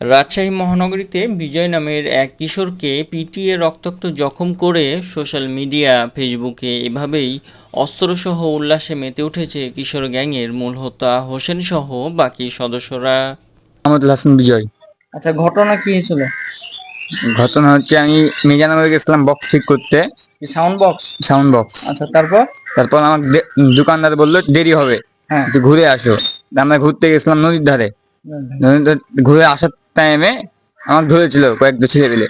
রাজশাহী মহানগরীতে বিজয় নামের এক কিশোরকে পিটিয়ে রক্তাক্ত জখম করে সোশ্যাল মিডিয়া ফেসবুকে এভাবেই অস্ত্রসহ উল্লাসে মেতে উঠেছে কিশোর গ্যাংয়ের মূল হোতা হোসেন সহ বাকি সদস্যরা। মোহাম্মদ হাসান বিজয়। আচ্ছা ঘটনা কি হয়েছিল? ঘটনা হচ্ছে আমি মিজানগরে গেছিলাম বক্স ঠিক করতে। সাউন্ড বক্স সাউন্ড বক্স আচ্ছা তারপর? তারপর আমাকে দোকানদার বলল দেরি হবে হ্যাঁ। ঘুরে আসো। আমরা ঘুরতে গেছিলাম নদীর ধারে। নদীর ধারে ঘুরে আসার টাইমে আমাকে ধরেছিল কয়েকটা ছেলে পেলে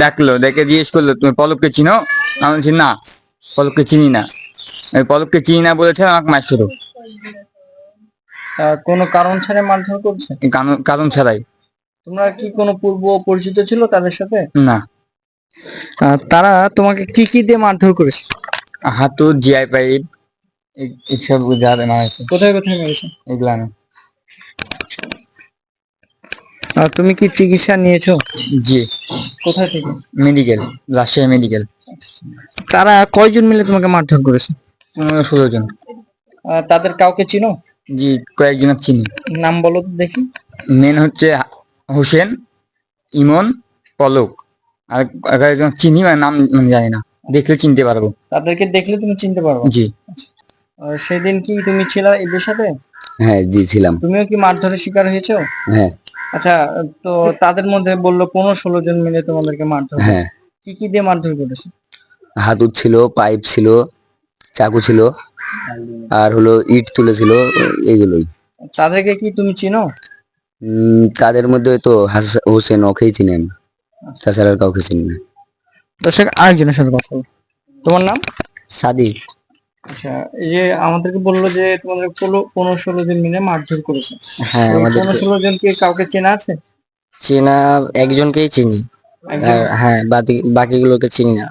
ডাকলো দেখে জিজ্ঞেস করল তুমি পলককে চিনো? আমি বলছি না পলককে চিনি না। ওই পলককে চিনি না বলেছে আমাকে মার শুরু কোনো কারণ ছাড়া মারধর করছে? কারণ ছাড়াই। তোমরা কি কোনো পূর্ব পরিচিত ছিল তাদের সাথে? না। তারা তোমাকে কি কি দিয়ে মারধর করেছে? হাতু জিআই পাইপ এইসব যা মারাছে কোথায় কোথায় মেরেছে? এগুলা তুমি কি চিকিৎসা নিয়েছো? জি। কোথায় থেকে? Medical Rajshahi medical. তারা কয়জন মিলে তোমাকে মারধর করেছে? পনেরো ষোলো জন। তাদের কাউকে চিনো? জি কয়েকজন চিনি। নাম বলো তো দেখি। মেন হচ্ছে হোসেন ইমন পলক। আর একজন চিনি মানে নাম মানে জানি না। দেখলে চিনতে পারব। তাদেরকে দেখলে তুমি চিনতে পারবে। জি। সেদিন কি তুমি ছিল এদের সাথে? হ্যাঁ জি ছিলাম। তুমিও কি মারধরের শিকার হয়েছো? হ্যাঁ। আচ্ছা তো তাদের মধ্যে বলল পনেরো ষোলো জন মিলে তোমাদেরকে মারধর। হ্যাঁ। কি কি দিয়ে মারধর করেছে? হাতুর ছিল পাইপ ছিল চাকু ছিল আর হলো ইট তুলেছিল এগুলোই তাদেরকে কি তুমি চিনো? উম, তাদের মধ্যে তো হোসেন ওকেই চিনেন। তাছাড়া আর কাউকে চিনি না। দর্শক আরেকজনের সাথে কথা। তোমার নাম? সাদিক। আচ্ছা এই যে আমাদেরকে বলল যে তোমাদের পনেরো পনেরো ষোলো জন মিলে মারধর করেছে। হ্যাঁ আমাদের পনেরো ষোলো জন কি কাউকে চেনা আছে? চেনা একজনকেই চিনি। আর হ্যাঁ বাকি বাকিগুলোকে চিনি না।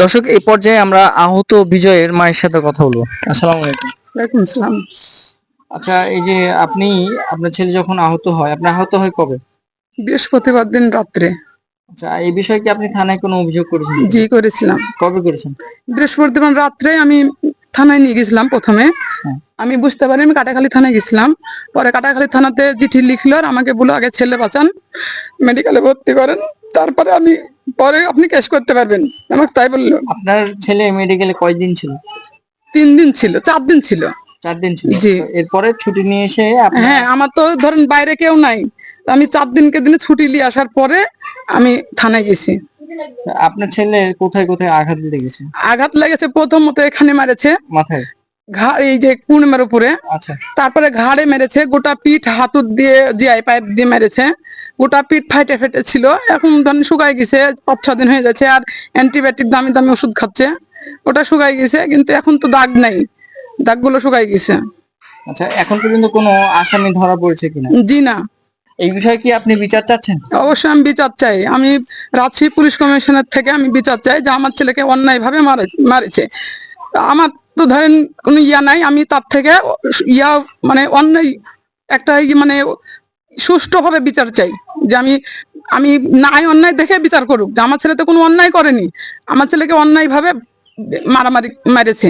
দর্শক এই পর্যায়ে আমরা আহত বিজয়ের মায়ের সাথে কথা বলব। আসসালামু আলাইকুম। ওয়ালাইকুম আসসালাম। আচ্ছা এই যে আপনি আপনার ছেলে যখন আহত হয় আপনি আহত হয় কবে? বৃহস্পতিবার দিন রাত্রে। আচ্ছা এই বিষয়ে কি আপনি থানায় কোনো অভিযোগ করেছেন? জি করেছিলাম। কবে করেছেন? বৃহস্পতিবার রাত্রে আমি থানায় নিয়ে গেছিলাম প্রথমে। হ্যাঁ। আমি বুঝতে পারি আমি কাটাখালী থানায় গেছিলাম। পরে কাটাখালী থানাতে চিঠি লিখলো আর আমাকে বলো আগে ছেলে বাঁচান মেডিকেলে ভর্তি করেন। তারপরে আমি পরে আপনি ক্যাশ করতে পারবেন। আমাকে তাই বলল। আপনার ছেলে মেডিকেলে কয়দিন ছিল? তিন দিন ছিল চার দিন ছিল। চার দিন জি। এরপরে ছুটি নিয়ে এসে আপনার হ্যাঁ আমার তো ধরেন বাইরে কেউ নাই। তো আমি চার দিনকে দিনে ছুটি নিয়ে আসার পরে আমি থানায় গেছি। আপনার ছেলে কোথায় কোথায় আঘাত লেগেছে আঘাত লেগেছে প্রথমত এখানে মারেছে। মাথায়? ঘাড় এই যে কুণেমের উপরে। আচ্ছা। তারপরে ঘাড়ে মেরেছে গোটা পিঠ হাতুর দিয়ে জিআই পাইপ দিয়ে মেরেছে। গোটা পিঠ ফাইটে ফেটে ছিল। এখন ধরেন শুকায় গেছে পাঁচ ছ দিন হয়ে যাচ্ছে। আর অ্যান্টিবায়োটিক দামি দামি ওষুধ খাচ্ছে। ওটা শুকায় গেছে কিন্তু এখন তো দাগ নাই। দাগগুলো শুকায় গেছে। আচ্ছা এখন পর্যন্ত কোনো আসামি ধরা পড়েছে কিনা? জি না। এই বিষয়ে কি আপনি বিচার চাচ্ছেন? অবশ্যই আমি বিচার চাই। আমি রাজশাহী পুলিশ কমিশনের থেকে আমি বিচার চাই যে আমার ছেলেকে অন্যায় ভাবে মারেছে। আমার তো ধরেন কোনো ইয়া নাই আমি তার থেকে ইয়া মানে অন্যায় একটা মানে সুষ্ঠুভাবে বিচার চাই। যে আমি আমি নাই অন্যায় দেখে বিচার করুক। যে আমার ছেলে তো কোনো অন্যায় করেনি। আমার ছেলেকে অন্যায় ভাবে মারামারি মেরেছে।